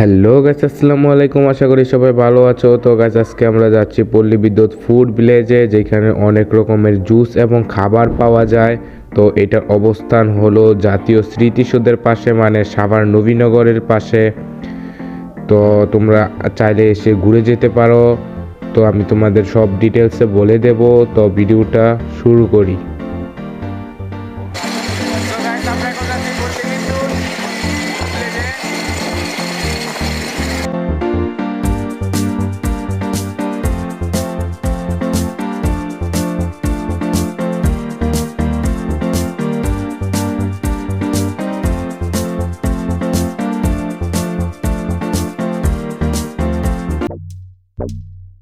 Hello গাছ আসসালামু আলাইকুম। আশা করি সবাই ভালো আছো। তো গাছ আজকে আমরা যাচ্ছি পল্লী বিদ্যুৎ ফুড ভিলেজে, যেখানে অনেক রকমের জুস এবং খাবার পাওয়া যায়। তো এটার অবস্থান হলো জাতীয় স্মৃতিসৌধের পাশে মানে সাভার নবীনগরের পাশে। তো তোমরা চাইলে এসে ঘুরে যেতে পারো। তো আমি তোমাদের সব ডিটেলসে বলে দেব। তো ভিডিওটা শুরু করি। আমরা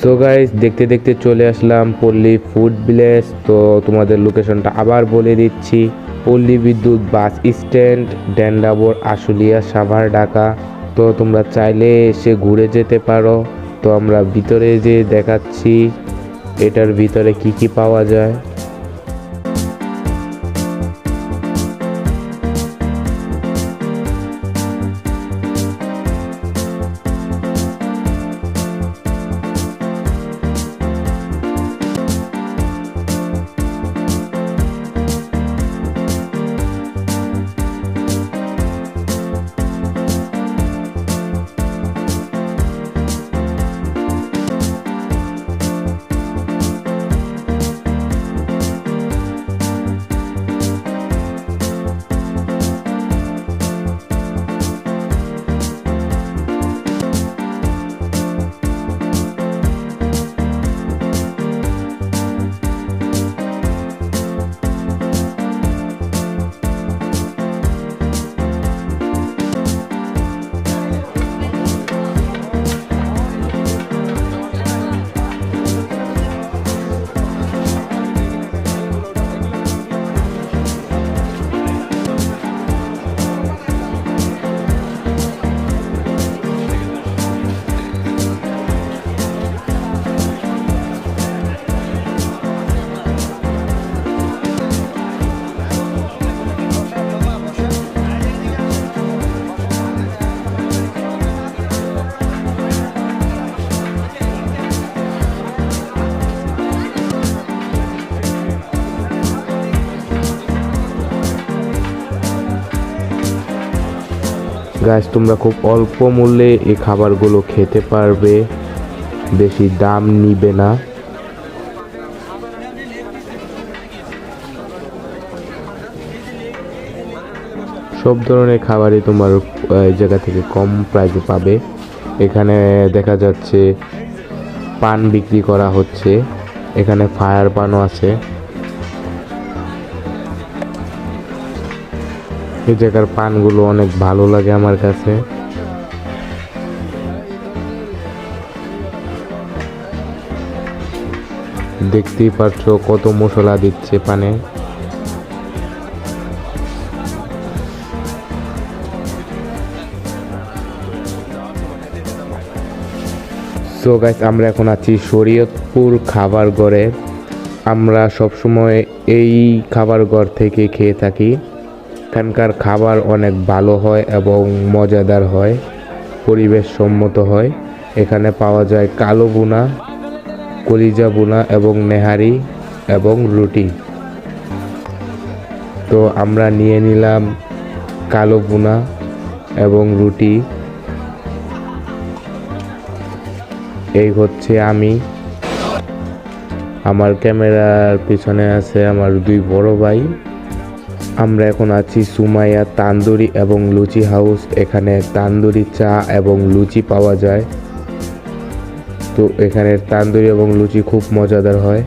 সো গাইস দেখতে দেখতে চলে আসলাম পল্লী ফুড ভিলেজ তো তোমাদের লোকেশনটা আবার বলে দিচ্ছি। Palli Bidyut bus stand Dendabor Ashulia, Savar, Dhaka. তো তোমরা চাইলে এসে ঘুরে যেতে পারো। তো আমরা ভিতরে যে দেখাচ্ছি, এটার ভিতরে কি কি পাওয়া যায়। গাছ, তোমরা খুব অল্প মূল্যে এই খাবারগুলো খেতে পারবে। বেশি দাম নিবে না। সব ধরনের খাবারই তোমার এই জায়গা থেকে কম প্রাইসে পাবে। এখানে দেখা যাচ্ছে, পান বিক্রি করা হচ্ছে। এখানে ফায়ার পানও আছে। এই জায়গার পানগুলো অনেক ভালো লাগে আমার কাছে। দেখতেই পারছ কত মশলা দিচ্ছে পানে। সো গাইস আমরা এখন আছি শরীয়তপুর খাবার ঘরে আমরা সবসময় এই খাবার ঘর থেকে খেয়ে থাকি। এখানকার খাবার অনেক ভালো হয় এবং মজাদার হয় পরিবেশ সম্মত হয়। এখানে পাওয়া যায় কালো বুনা কলিজা বুনা এবং নেহারি এবং রুটি। তো আমরা নিয়ে নিলাম কালো বুনা এবং রুটি। এই হচ্ছে আমি। আমার ক্যামেরার পিছনে আছে আমার দুই বড় ভাই। আমরা এখন আছি সুমাইয়া তান্দুরি এবং লুচি হাউস। এখানে তান্দুরি চা এবং লুচি পাওয়া যায়। তো এখানের তান্দুরি এবং লুচি খুব মজাদার হয়।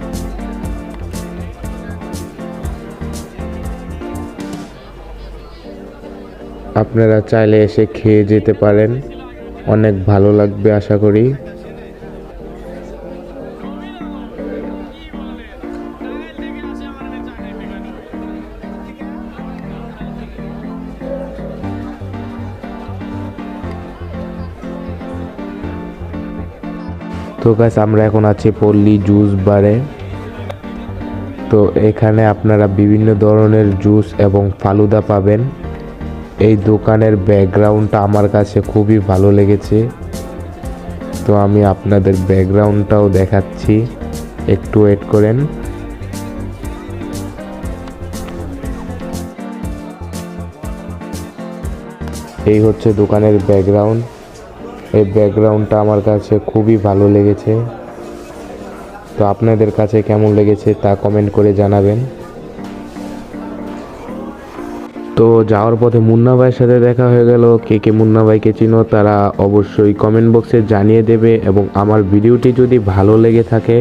আপনারা চাইলে এসে খেয়ে যেতে পারেন। অনেক ভালো লাগবে আশা করি। তো গাছ আমরা এখন আছি পল্লী জুস বারে। তো এখানে আপনারা বিভিন্ন ধরনের জুস এবং ফালুদা পাবেন। এই দোকানের ব্যাকগ্রাউন্ডটা আমার কাছে খুবই ভালো লেগেছে। তো আমি আপনাদের ব্যাকগ্রাউন্ডটাও দেখাচ্ছি। একটু ওয়েট করেন। এই হচ্ছে দোকানের ব্যাকগ্রাউন্ড। এই ব্যাকগ্রাউন্ডটা আমার কাছে খুবই ভালো লেগেছে। তো আপনাদের কাছে কেমন লেগেছে তা কমেন্ট করে জানাবেন। তো যাওয়ার পথে মুন্না ভাইয়ের সাথে দেখা হয়ে গেল। কে কে মুন্না ভাইকে চিনো তারা অবশ্যই কমেন্ট বক্সে জানিয়ে দেবে এবং আমার ভিডিওটি যদি ভালো লেগে থাকে,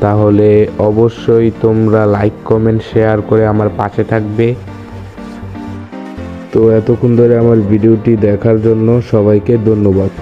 তাহলে অবশ্যই তোমরা লাইক, কমেন্ট, শেয়ার করে আমার পাশে থাকবে। তো এতক্ষণ ধরে আমার ভিডিওটি দেখার জন্য সবাইকে ধন্যবাদ।